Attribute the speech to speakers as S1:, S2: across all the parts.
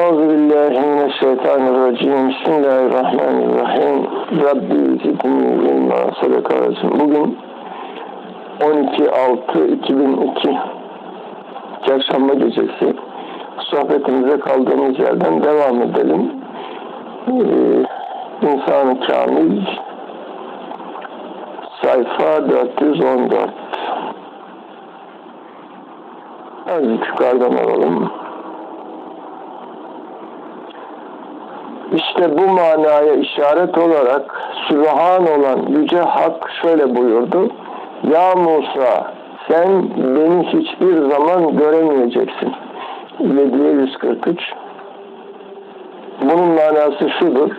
S1: Euzu billahi mineşşeytanirracim. Bismillahirrahmanirrahim. Rabbi zidni ilma sadaka. Bugün 12.6.2002 Çarşamba gecesi sohbetimize kaldığımız yerden devam edelim. Ee, İnsan-ı Kamil sayfa 414 Azıcık yukarıdan alalım. İşte bu manaya işaret olarak Sübhan olan Yüce Hak şöyle buyurdu. Ya Musa sen beni hiçbir zaman göremeyeceksin. 743 Bunun manası şudur.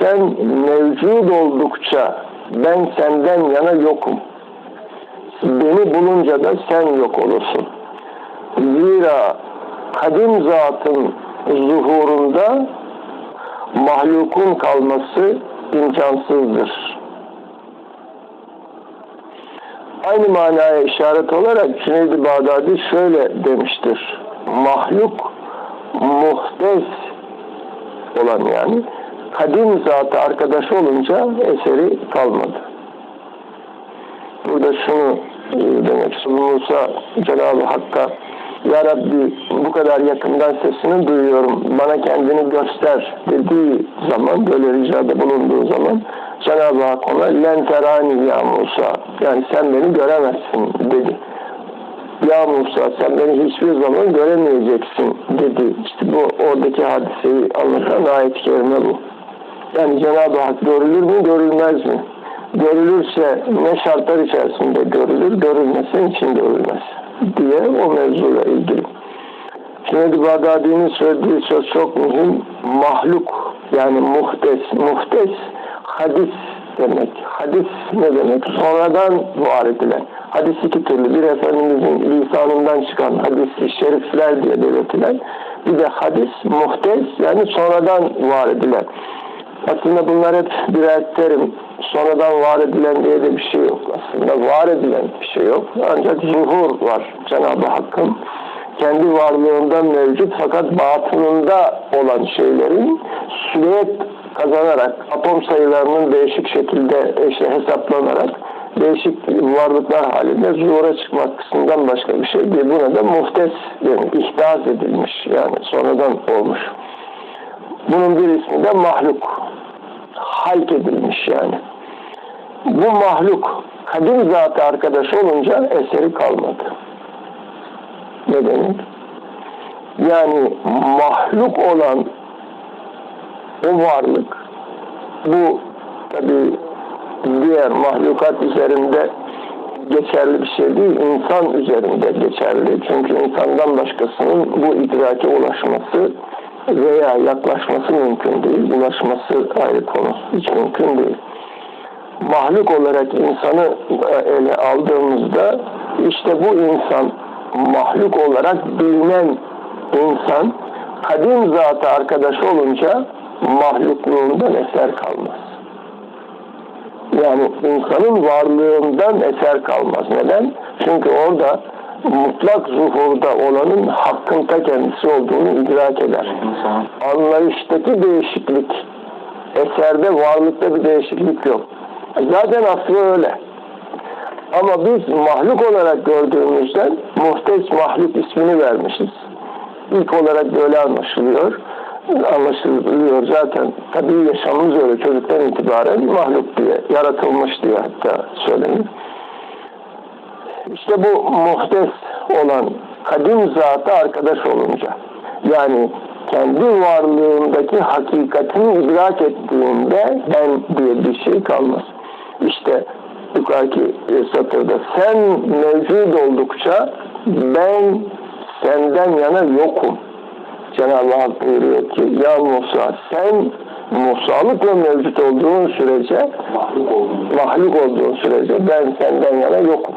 S1: Sen mevcud oldukça ben senden yana yokum. Beni bulunca da sen yok olursun. Zira kadim zatın zuhurunda mahlukun kalması imkansızdır. Aynı manaya işaret olarak Cüneyd-i Bağdadi şöyle demiştir. Mahluk muhtes olan yani kadim zatı arkadaş olunca eseri kalmadı. Burada şunu e, demek istiyorum. Musa Cenab-ı Hakk'a Ya Rabbi bu kadar yakından sesini duyuyorum. Bana kendini göster dediği zaman böyle ricada bulunduğu zaman Cenab-ı Hak ona len terani ya Musa yani sen beni göremezsin dedi. Ya Musa sen beni hiçbir zaman göremeyeceksin dedi. İşte bu oradaki hadiseyi anlatan ayet-i kerime bu. Yani Cenab-ı Hak görülür mü görülmez mi? Görülürse ne şartlar içerisinde görülür, görülmese için görülmez diye o mevzuyla ilgili. Şimdi Bağdadi'nin söylediği söz çok mühim. Mahluk yani muhtes, muhtes hadis demek. Hadis ne demek? Sonradan var edilen. Hadis iki türlü. Bir Efendimizin lisanından çıkan hadis-i şerifler diye belirtilen. Bir de hadis muhtes yani sonradan var edilen. Aslında bunlar hep birer terim. Sonradan var edilen diye de bir şey yok. Aslında var edilen bir şey yok. Ancak zuhur var Cenab-ı Hakk'ın. Kendi varlığında mevcut fakat batınında olan şeylerin süret kazanarak, atom sayılarının değişik şekilde işte hesaplanarak değişik varlıklar halinde zuhura çıkmak kısmından başka bir şey değil. Buna da muhtes denir. İhdas edilmiş yani sonradan olmuş. Bunun bir ismi de mahluk. Halk edilmiş yani. Bu mahluk kadim zatı arkadaş olunca eseri kalmadı. Ne? Yani mahluk olan o varlık bu tabi diğer mahlukat üzerinde geçerli bir şey değil, insan üzerinde geçerli. Çünkü insandan başkasının bu idrake ulaşması veya yaklaşması mümkün değil. Ulaşması ayrı konu. Hiç mümkün değil. Mahluk olarak insanı ele aldığımızda işte bu insan mahluk olarak bilinen insan kadim zatı arkadaş olunca mahlukluğundan eser kalmaz. Yani insanın varlığından eser kalmaz. Neden? Çünkü orada mutlak zuhurda olanın hakkın ta kendisi olduğunu idrak eder. Anlayıştaki değişiklik, eserde varlıkta bir değişiklik yok. Zaten aslı öyle. Ama biz mahluk olarak gördüğümüzden muhtes mahluk ismini vermişiz. İlk olarak böyle anlaşılıyor. Anlaşılıyor zaten. Tabii yaşamımız öyle çocuktan itibaren mahluk diye, yaratılmış diye hatta söylenir. İşte bu muhtes olan kadim zatı arkadaş olunca yani kendi varlığındaki hakikatini idrak ettiğinde ben diye bir şey kalmaz. İşte yukarıki satırda sen mevcut oldukça ben senden yana yokum. Cenab-ı Hak buyuruyor ki ya Musa sen Musalıkla mevcut olduğun sürece
S2: mahluk olduğunu
S1: mahluk olduğun sürece ben senden yana yokum.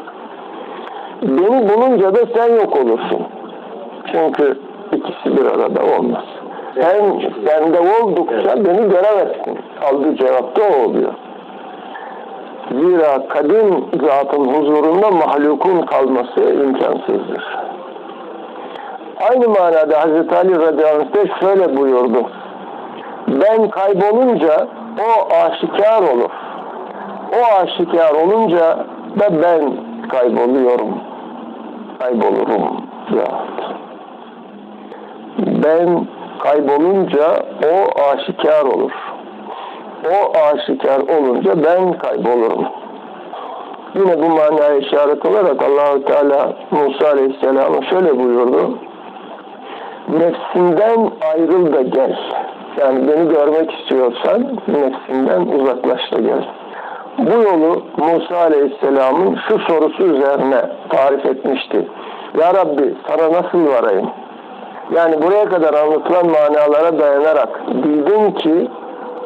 S1: Beni bulunca da sen yok olursun. Çünkü ikisi bir arada olmaz. Sen sende oldukça beni göremezsin. Aldığı cevap da o oluyor. Zira kadim zatın huzurunda mahlukun kalması imkansızdır. Aynı manada Hazreti Ali radıyallahu şöyle buyurdu. Ben kaybolunca o aşikar olur. O aşikar olunca da ben kayboluyorum. Kaybolurum. Ya. Ben kaybolunca o aşikar olur. O aşikar olunca ben kaybolurum. Yine bu manaya işaret olarak Allahu Teala Musa Aleyhisselam'a şöyle buyurdu. Nefsinden ayrıl da gel. Yani beni görmek istiyorsan nefsinden uzaklaş da gel. Bu yolu Musa Aleyhisselam'ın şu sorusu üzerine tarif etmişti. Ya Rabbi sana nasıl varayım? Yani buraya kadar anlatılan manalara dayanarak bildim ki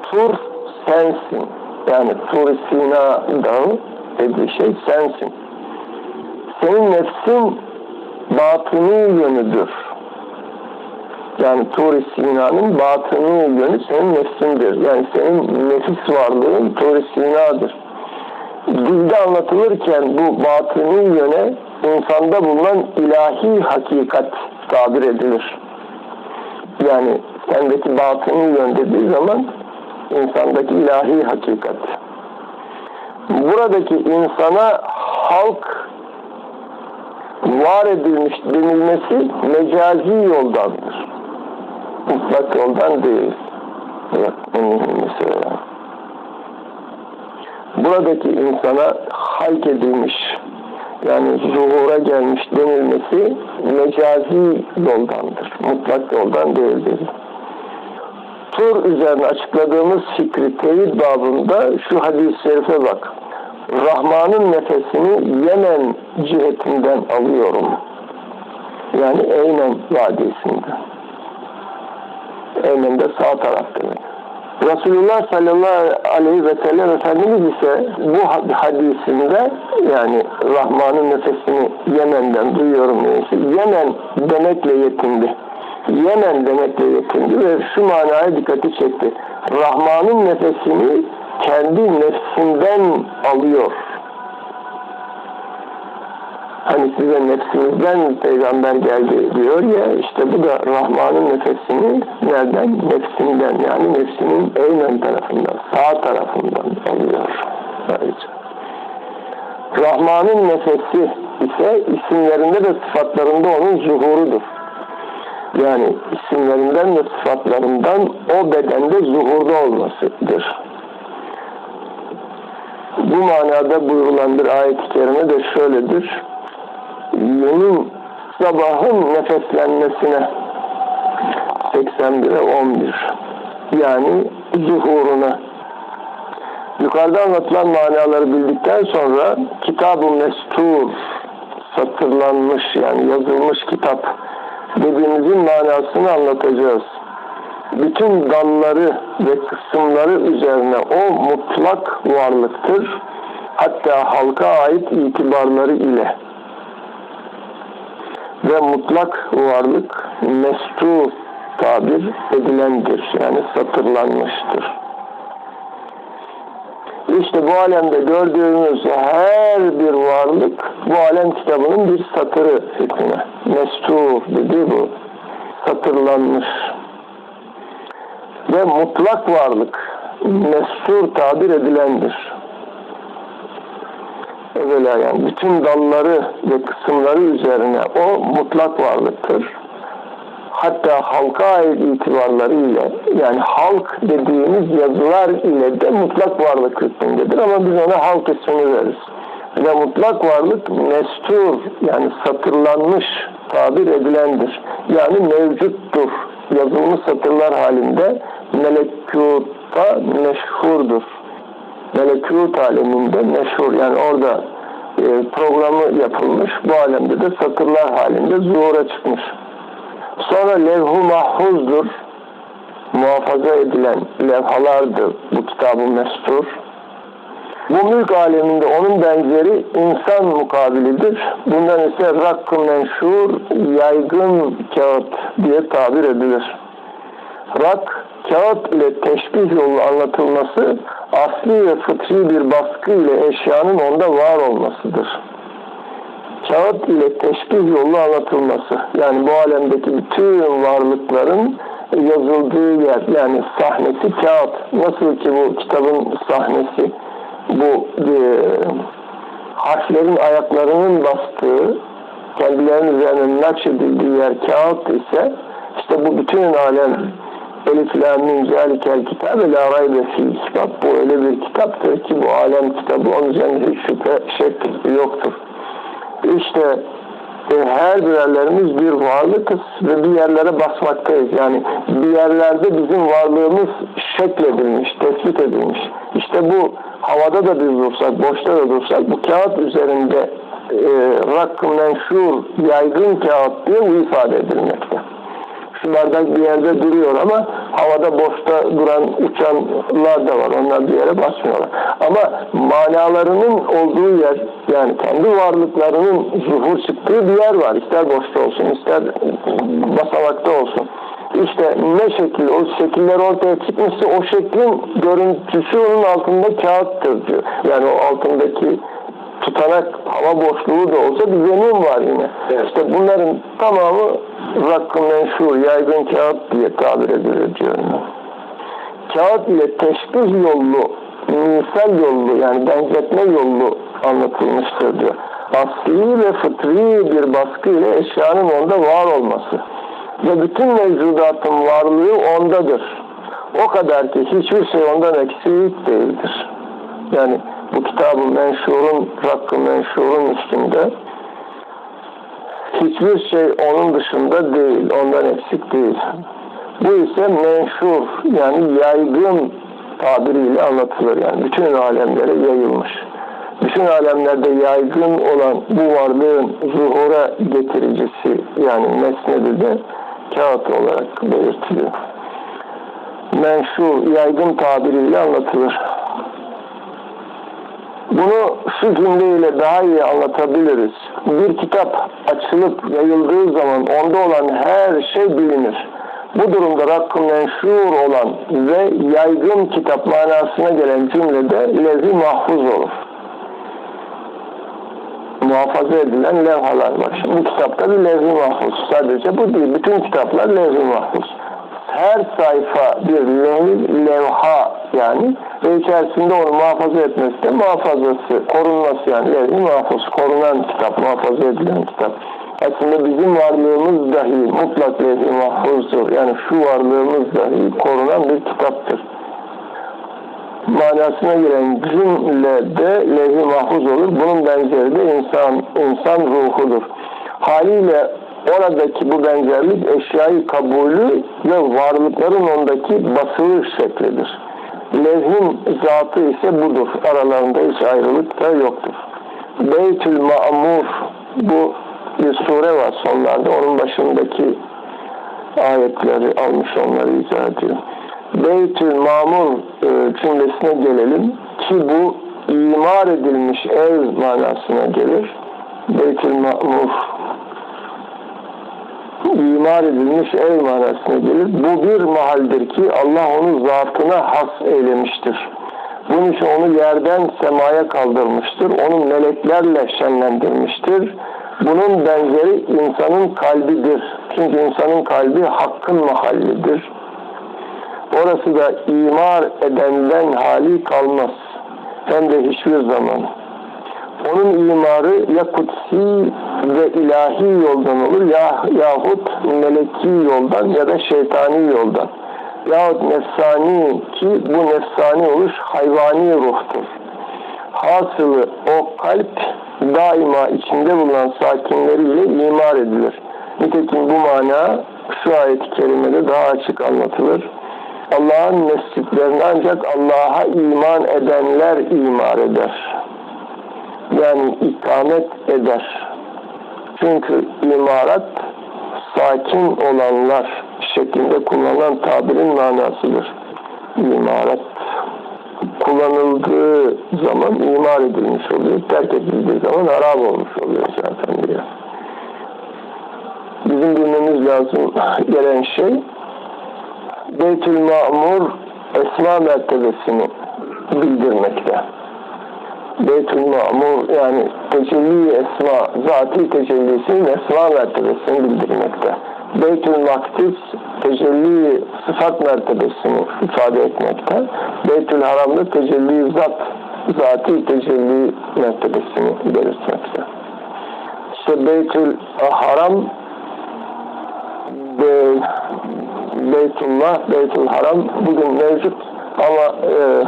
S1: Tur sensin. Yani Tur Sina dağı dediği şey sensin. Senin nefsin batını yönüdür. Yani Tur Sina'nın batını yönü senin nefsindir. Yani senin nefis varlığın Tur Sina'dır. Dilde anlatılırken bu batını yöne insanda bulunan ilahi hakikat tabir edilir. Yani sendeki batını yön dediği zaman insandaki ilahi hakikat. Buradaki insana halk var edilmiş denilmesi mecazi yoldandır. Mutlak yoldan değil. Evet, en mühimisi. Buradaki insana halk edilmiş yani zuhura gelmiş denilmesi mecazi yoldandır. Mutlak yoldan değildir. Tur üzerine açıkladığımız fikri teyit babında şu hadis-i şerife bak. Rahman'ın nefesini Yemen cihetinden alıyorum. Yani Eymen Vadisi'nde. Eymen'de sağ taraf demek. Resulullah sallallahu aleyhi ve sellem Efendimiz ise bu hadisinde yani Rahman'ın nefesini Yemen'den duyuyorum neyse Yemen demekle yetindi. Yemen demekle yetindi ve şu manaya dikkati çekti. Rahman'ın nefesini kendi nefsinden alıyor. Hani size nefsinizden peygamber geldi diyor ya işte bu da Rahman'ın nefesini nereden? Nefsinden yani nefsinin eymen tarafından, sağ tarafından alıyor. Rahman'ın nefesi ise isimlerinde de sıfatlarında onun zuhurudur. Yani isimlerinden ve sıfatlarından o bedende zuhurda olmasıdır. Bu manada buyurulan bir ayet-i kerime de şöyledir. Yeni sabahın nefeslenmesine 81'e 11 yani zuhuruna yukarıda anlatılan manaları bildikten sonra kitab-ı mestur satırlanmış yani yazılmış kitap dediğimizin manasını anlatacağız. Bütün dalları ve kısımları üzerine o mutlak varlıktır. Hatta halka ait itibarları ile ve mutlak varlık mestur tabir edilendir. Yani satırlanmıştır. İşte bu alemde gördüğümüz her bir varlık bu alem kitabının bir satırı hükmüne. Mestur dediği bu. Satırlanmış. Ve mutlak varlık mestur tabir edilendir. Evvela yani bütün dalları ve kısımları üzerine o mutlak varlıktır. Hatta halka ait itibarları ile yani halk dediğimiz yazılar ile de mutlak varlık hükmündedir ama biz ona halk ismini veririz. Ve mutlak varlık mestur yani satırlanmış tabir edilendir. Yani mevcuttur. Yazılmış satırlar halinde melekutta meşhurdur melekut aleminde meşhur yani orada e, programı yapılmış bu alemde de satırlar halinde zuhura çıkmış. Sonra levh-u mahfuzdur. Muhafaza edilen levhalardır bu kitabı mestur. Bu mülk aleminde onun benzeri insan mukabilidir. Bundan ise rakkı menşur, yaygın kağıt diye tabir edilir. Rak, kağıt ile teşbih yolu anlatılması asli ve fıtri bir baskı ile eşyanın onda var olmasıdır. Kağıt ile teşbih yolu anlatılması. Yani bu alemdeki bütün varlıkların yazıldığı yer yani sahnesi kağıt. Nasıl ki bu kitabın sahnesi bu e, harflerin ayaklarının bastığı kendilerinin üzerine nakşedildiği yer kağıt ise işte bu bütün alem Elif la min zalikel kitabı la raybe kitap. Bu öyle bir kitaptır ki bu alem kitabı onun üzerinde hiç şüphe şek yoktur. İşte e, her birerlerimiz bir varlıkız ve bir yerlere basmaktayız. Yani bir yerlerde bizim varlığımız şekledilmiş, tespit edilmiş. İşte bu havada da biz dursak, boşta da dursak bu kağıt üzerinde e, rakkı menşur, yaygın kağıt diye bu ifade edilmekte. Bardak bir yerde duruyor ama havada boşta duran uçanlar da var. Onlar bir yere basmıyorlar. Ama manalarının olduğu yer yani kendi varlıklarının zuhur çıktığı bir yer var. İster boşta olsun ister basamakta olsun. İşte ne şekil, o şekiller ortaya çıkmışsa o şeklin görüntüsü onun altında kağıttır diyor. Yani o altındaki tutanak hava boşluğu da olsa bir zemin var yine. Evet. İşte bunların tamamı rakkı menşur, yaygın kağıt diye tabir edilir diyorum. Kağıt ile teşbih yollu, misal yollu yani benzetme yollu anlatılmıştır diyor. Asli ve fıtri bir baskı ile eşyanın onda var olması ve bütün mevcudatın varlığı ondadır. O kadar ki hiçbir şey ondan eksik değildir. Yani bu kitabı menşurun, rakkı menşurun üstünde hiçbir şey onun dışında değil, ondan eksik değil. Bu ise menşur yani yaygın tabiriyle anlatılır. Yani bütün alemlere yayılmış. Bütün alemlerde yaygın olan bu varlığın zuhura getiricisi yani nesnedi de kağıt olarak belirtiliyor. Menşur, yaygın tabiriyle anlatılır. Bunu şu cümleyle daha iyi anlatabiliriz. Bir kitap açılıp yayıldığı zaman onda olan her şey bilinir. Bu durumda rakkı menşur olan ve yaygın kitap manasına gelen cümlede lezi mahfuz olur. Muhafaza edilen levhalar var. Şimdi bu kitapta bir lezi mahfuz. Sadece bu değil. Bütün kitaplar lezi mahfuz her sayfa bir lev, levha yani ve içerisinde onu muhafaza etmesi de muhafazası, korunması yani levh muhafız, korunan kitap, muhafaza edilen kitap. Aslında bizim varlığımız dahi mutlak levh-i mahfuzdur. Yani şu varlığımız dahi korunan bir kitaptır. Manasına giren cümle de levh-i mahfuz olur. Bunun benzeri de insan, insan ruhudur. Haliyle oradaki bu benzerlik eşyayı kabulü ve varlıkların ondaki basılı şeklidir. Levhin zatı ise budur. Aralarında hiç ayrılık da yoktur. Beytül Ma'mur bu bir sure var sonlarda. Onun başındaki ayetleri almış onları izah ediyor. Beytül Mamur e, cümlesine gelelim ki bu imar edilmiş ev manasına gelir. Beytül Ma'mur imar edilmiş ev manasına gelir. Bu bir mahaldir ki Allah onu zatına has eylemiştir. Bunun için onu yerden semaya kaldırmıştır. Onu meleklerle şenlendirmiştir. Bunun benzeri insanın kalbidir. Çünkü insanın kalbi hakkın mahallidir. Orası da imar edenden hali kalmaz. Hem de hiçbir zaman. Onun imarı ya kutsi ve ilahi yoldan olur ya yahut meleki yoldan ya da şeytani yoldan. Yahut nefsani ki bu nefsani oluş hayvani ruhtur. Hasılı o kalp daima içinde bulunan sakinleriyle imar edilir. Nitekim bu mana şu ayet-i kerimede daha açık anlatılır. Allah'ın mescitlerini ancak Allah'a iman edenler imar eder. Yani ikamet eder. Çünkü imarat sakin olanlar şeklinde kullanılan tabirin manasıdır. İmarat kullanıldığı zaman imar edilmiş oluyor. Terk edildiği zaman harap olmuş oluyor zaten diyor. Bizim bilmemiz lazım gelen şey Beytül Ma'mur esma mertebesini bildirmekte. Beytül Mamur yani tecelli esma, zati tecellisinin esma mertebesini bildirmekte. Beytül Makdis tecelli sıfat mertebesini ifade etmekte. Beytül Haram'da tecelli zat, zati tecelli mertebesini belirtmekte. İşte Beytül Haram Be, Beytullah, Beytül Haram bugün mevcut ama e,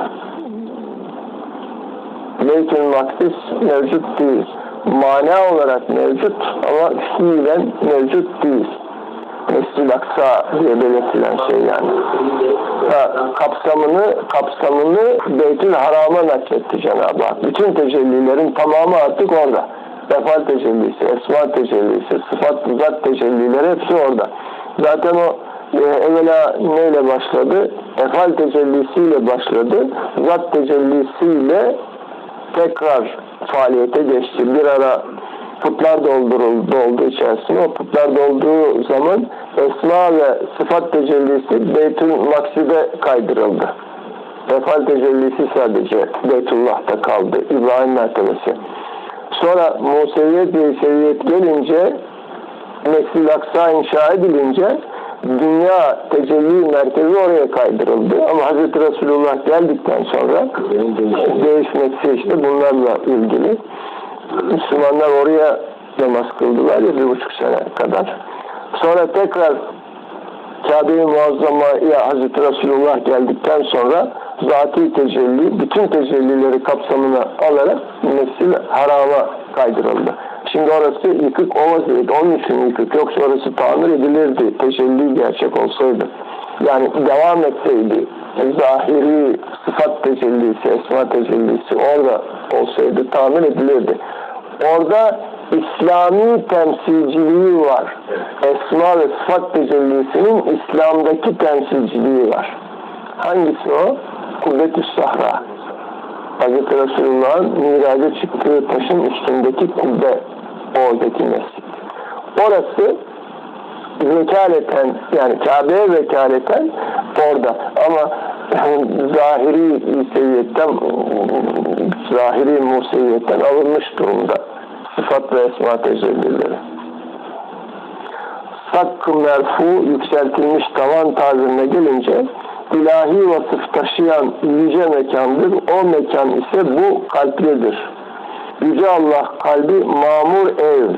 S1: Beytül Makdis mevcut değil. Mana olarak mevcut ama fiilen mevcut değil. Mescid-i Aksa diye belirtilen şey yani. Ha, kapsamını kapsamını Beytül Haram'a nakletti Cenab-ı Hak. Bütün tecellilerin tamamı artık orada. Vefal tecellisi, esma tecellisi, sıfat zat tecellileri hepsi orada. Zaten o e, evvela neyle başladı? Efal tecellisiyle başladı. Zat tecellisiyle tekrar faaliyete geçti. Bir ara putlar dolduruldu, doldu içerisine. O putlar dolduğu zaman esma ve sıfat tecellisi Beytül Maksid'e kaydırıldı. Efal tecellisi sadece Beytullah'ta kaldı. İbrahim mertebesi. Sonra Museviyet ve İseviyet gelince Mescid-i Aksa inşa edilince dünya tecelli merkezi oraya kaydırıldı. Ama Hz. Resulullah geldikten sonra değişmesi işte bunlarla ilgili. Müslümanlar oraya namaz kıldılar ya bir buçuk sene kadar. Sonra tekrar Kabe-i Muazzama'ya Hz. Resulullah geldikten sonra zati tecelli, bütün tecellileri kapsamına alarak Mescid-i Haram'a kaydırıldı. Şimdi orası yıkık o vaziyette. Onun için yıkık. Yoksa orası tamir edilirdi. Tecelli gerçek olsaydı. Yani devam etseydi. Zahiri sıfat tecellisi, esma tecellisi orada olsaydı tamir edilirdi. Orada İslami temsilciliği var. Esma ve sıfat tecellisinin İslam'daki temsilciliği var. Hangisi o? Kubbetü Sahra. Hz. Resulullah'ın miraca çıktığı taşın üstündeki kubbe oradaki mescid. Orası vekaleten yani Kabe'ye vekaleten orada ama zahiri seviyetten zahiri museviyetten alınmış durumda sıfat ve esma tecellileri. Sak-ı merfu yükseltilmiş tavan tarzına gelince ilahi vasıf taşıyan yüce mekandır. O mekan ise bu kalpledir. Yüce Allah kalbi mamur ev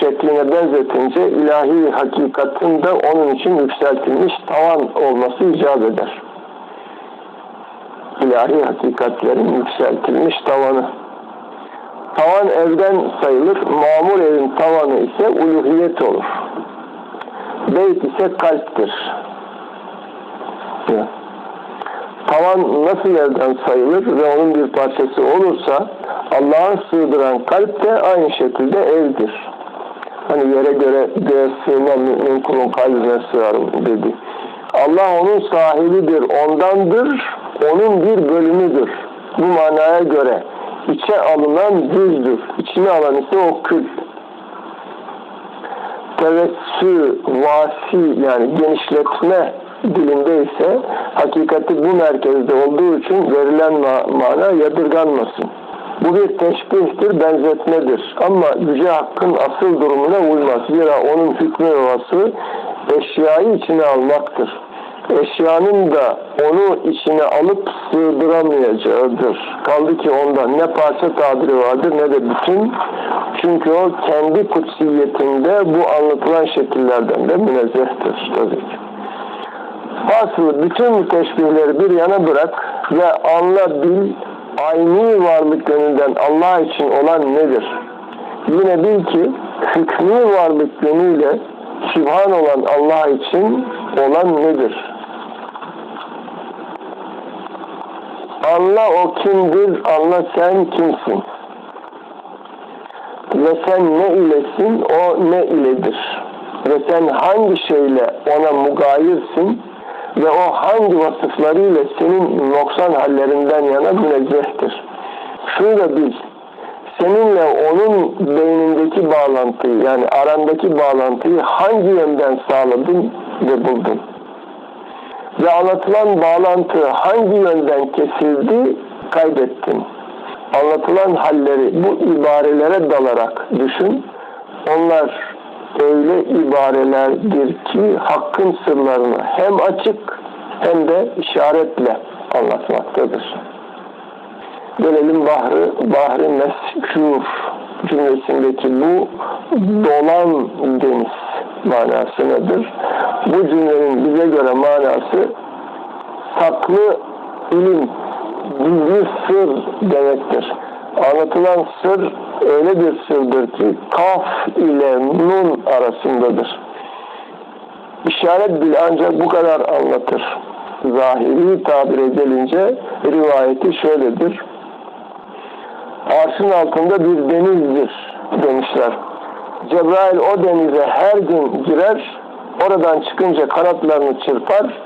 S1: şekline benzetince ilahi hakikatin de onun için yükseltilmiş tavan olması icap eder. İlahi hakikatlerin yükseltilmiş tavanı. Tavan evden sayılır. Mamur evin tavanı ise uluhiyet olur. Beyt ise kalptir. Tavan nasıl evden sayılır ve onun bir parçası olursa Allah'a sığdıran kalp de aynı şekilde evdir. Hani yere göre göğe sığma mümin kulun kalbine sığarım dedi. Allah onun sahibidir, ondandır, onun bir bölümüdür. Bu manaya göre içe alınan düzdür. İçine alan ise o kül. Tevessü, vasi yani genişletme dilinde ise hakikati bu merkezde olduğu için verilen mana yadırganmasın. Bu bir teşbihtir, benzetmedir. Ama Yüce Hakk'ın asıl durumuna uymaz. Zira onun hükmü ve eşyayı içine almaktır. Eşyanın da onu içine alıp sığdıramayacağıdır. Kaldı ki onda ne parça tabiri vardır ne de bütün. Çünkü o kendi kutsiyetinde bu anlatılan şekillerden de münezzehtir tabii ki. Fasıl bütün teşbihleri bir yana bırak ve anla bil aynı varlık yönünden Allah için olan nedir? Yine bil ki hükmü varlık yönüyle sübhan olan Allah için olan nedir? Anla o kimdir, anla sen kimsin. Ve sen ne ilesin, o ne iledir. Ve sen hangi şeyle ona mugayirsin, ve o hangi vasıflarıyla senin noksan hallerinden yana münezzehtir. Şunu da bil, seninle onun beynindeki bağlantıyı yani arandaki bağlantıyı hangi yönden sağladın ve buldun? Ve anlatılan bağlantı hangi yönden kesildi kaybettin. anlatılan halleri bu ibarelere dalarak düşün. Onlar öyle ibarelerdir ki hakkın sırlarını hem açık hem de işaretle anlatmaktadır. Gelelim Bahri, Bahri Meskûr cümlesindeki bu dolan deniz manası nedir? Bu cümlenin bize göre manası saklı ilim, gizli sır demektir. Anlatılan sır öyle bir sırdır ki kaf ile nun arasındadır. İşaret bile ancak bu kadar anlatır. Zahiri tabire gelince rivayeti şöyledir. Arşın altında bir denizdir demişler. Cebrail o denize her gün girer, oradan çıkınca kanatlarını çırpar,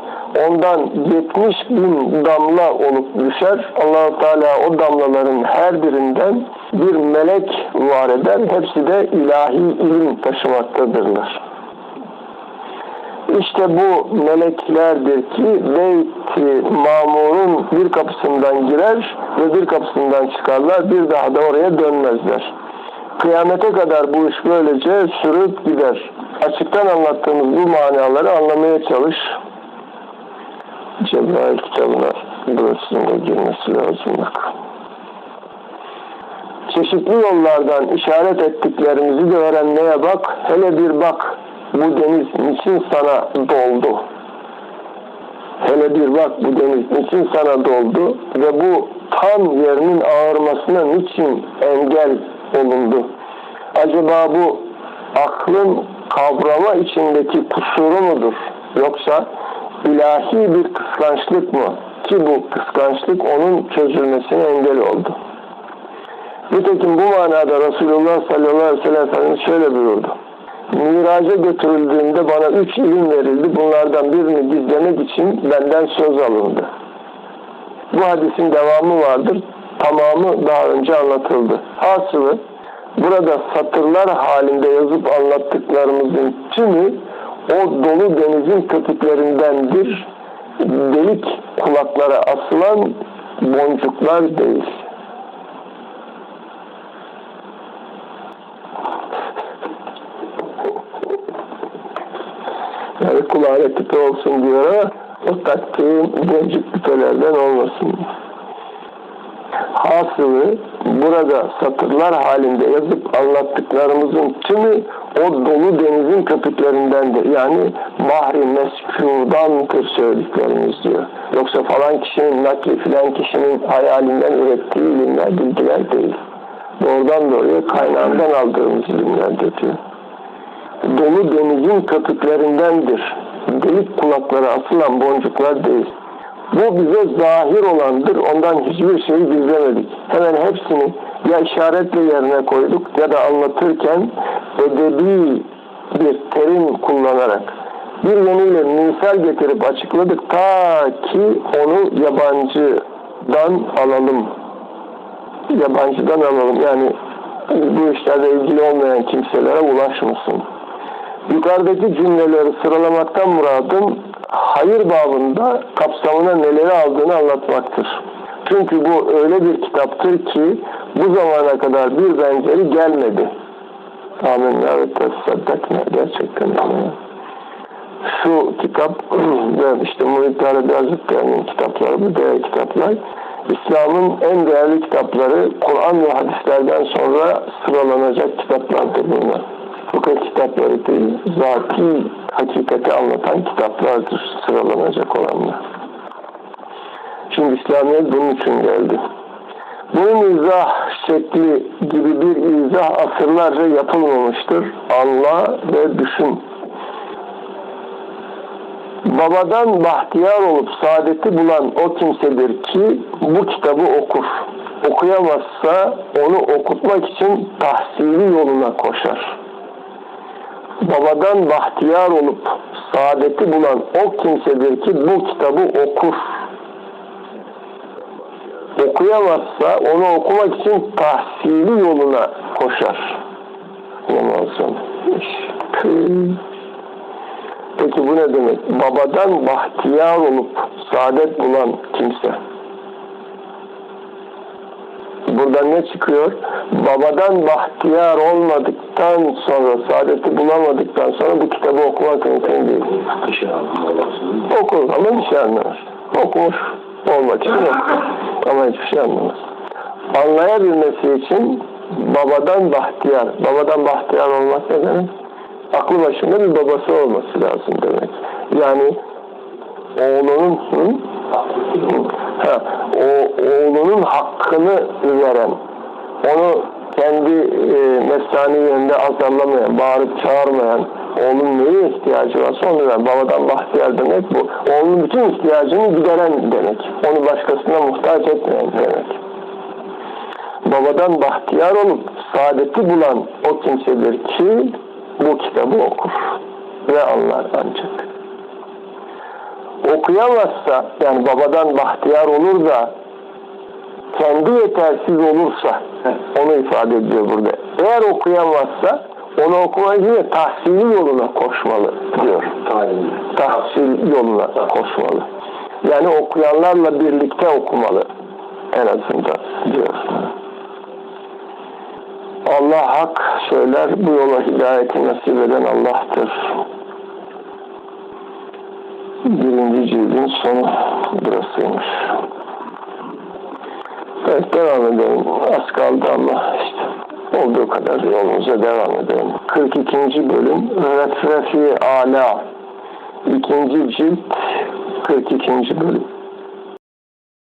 S1: ondan 70 bin damla olup düşer. allah Teala o damlaların her birinden bir melek var eder. Hepsi de ilahi ilim taşımaktadırlar. İşte bu meleklerdir ki Beyt-i Mamur'un bir kapısından girer ve bir kapısından çıkarlar. Bir daha da oraya dönmezler. Kıyamete kadar bu iş böylece sürüp gider. Açıktan anlattığımız bu manaları anlamaya çalış. Cebrail kitabına burasında girmesi lazım. Çeşitli yollardan işaret ettiklerimizi de öğrenmeye bak. Hele bir bak bu deniz niçin sana doldu? Hele bir bak bu deniz niçin sana doldu ve bu tam yerinin ağırmasına niçin engel olundu? Acaba bu aklın kavrama içindeki kusuru mudur? Yoksa ilahi bir kıskançlık mı? Ki bu kıskançlık onun çözülmesine engel oldu. Nitekim bu manada Resulullah sallallahu aleyhi ve sellem şöyle buyurdu. Miraca götürüldüğümde bana üç ilim verildi. Bunlardan birini gizlemek için benden söz alındı. Bu hadisin devamı vardır. Tamamı daha önce anlatıldı. Hasılı burada satırlar halinde yazıp anlattıklarımızın tümü o dolu denizin köpüklerindendir. Delik kulaklara asılan boncuklar değil. Yani kulağına küpe olsun diyor ama o taktığım boncuk küpelerden olmasın. Hasılı burada satırlar halinde yazıp anlattıklarımızın tümü o dolu denizin köpüklerindendir. Yani bahri meskurdandır söylediklerimiz diyor. Yoksa falan kişinin nakli filan kişinin hayalinden ürettiği ilimler, bilgiler değil. Doğrudan doğruya kaynağından aldığımız ilimlerdir diyor dolu denizin köpüklerindendir. Delik kulaklara asılan boncuklar değil. Bu bize zahir olandır. Ondan hiçbir şeyi gizlemedik. Hemen hepsini ya işaretle yerine koyduk ya da anlatırken edebi bir terim kullanarak bir yönüyle misal getirip açıkladık ta ki onu yabancıdan alalım. Yabancıdan alalım. Yani bu işlerle ilgili olmayan kimselere ulaşmasın. Yukarıdaki cümleleri sıralamaktan muradım hayır babında kapsamına neleri aldığını anlatmaktır. Çünkü bu öyle bir kitaptır ki bu zamana kadar bir benzeri gelmedi. Amin. Evet, ne gerçekten öyle. Şu kitap ve işte Muhit Arabi Hazretleri'nin kitapları, bu değerli kitaplar İslam'ın en değerli kitapları Kur'an ve hadislerden sonra sıralanacak kitaplardır bunlar fıkıh kitapları değil, zati hakikati anlatan kitaplardır sıralanacak olanlar. Şimdi İslamiyet bunun için geldi. Bu izah şekli gibi bir izah asırlarca yapılmamıştır. Anla ve düşün. Babadan bahtiyar olup saadeti bulan o kimsedir ki bu kitabı okur. Okuyamazsa onu okutmak için tahsili yoluna koşar babadan bahtiyar olup saadeti bulan o kimsedir ki bu kitabı okur. Okuyamazsa onu okumak için tahsili yoluna koşar. Muazzam. Peki bu ne demek? Babadan bahtiyar olup saadet bulan kimse. buradan ne çıkıyor? Babadan bahtiyar olmadıktan sonra, saadeti bulamadıktan sonra bu kitabı okumak mümkün değil. Okur ama bir şey anlamaz. Okumuş olmak için okur. Ama hiçbir şey anlamaz. Anlayabilmesi için babadan bahtiyar. Babadan bahtiyar olmak ne demek? Aklı başında bir babası olması lazım demek. Yani oğlunun hı? Ha, o oğlunun hakkını veren, onu kendi e, mesani yönünde azarlamayan, bağırıp çağırmayan, oğlun neye ihtiyacı varsa onu veren. Babadan bahtiyar demek bu. Oğlunun bütün ihtiyacını gideren demek. Onu başkasına muhtaç etmeyen demek. Babadan bahtiyar olup saadeti bulan o kimsedir ki bu kitabı okur ve anlar ancak okuyamazsa yani babadan bahtiyar olur da kendi yetersiz olursa onu ifade ediyor burada. Eğer okuyamazsa onu okumak için de tahsili yoluna koşmalı diyor. Tahsil yoluna koşmalı. Yani okuyanlarla birlikte okumalı en azından diyor. Allah hak söyler bu yola hidayeti nasip eden Allah'tır birinci cildin sonu burasıymış. Evet devam edelim. Az kaldı ama işte olduğu kadar yolumuza devam edelim. 42. bölüm Refrefi Ala İkinci cilt 42. bölüm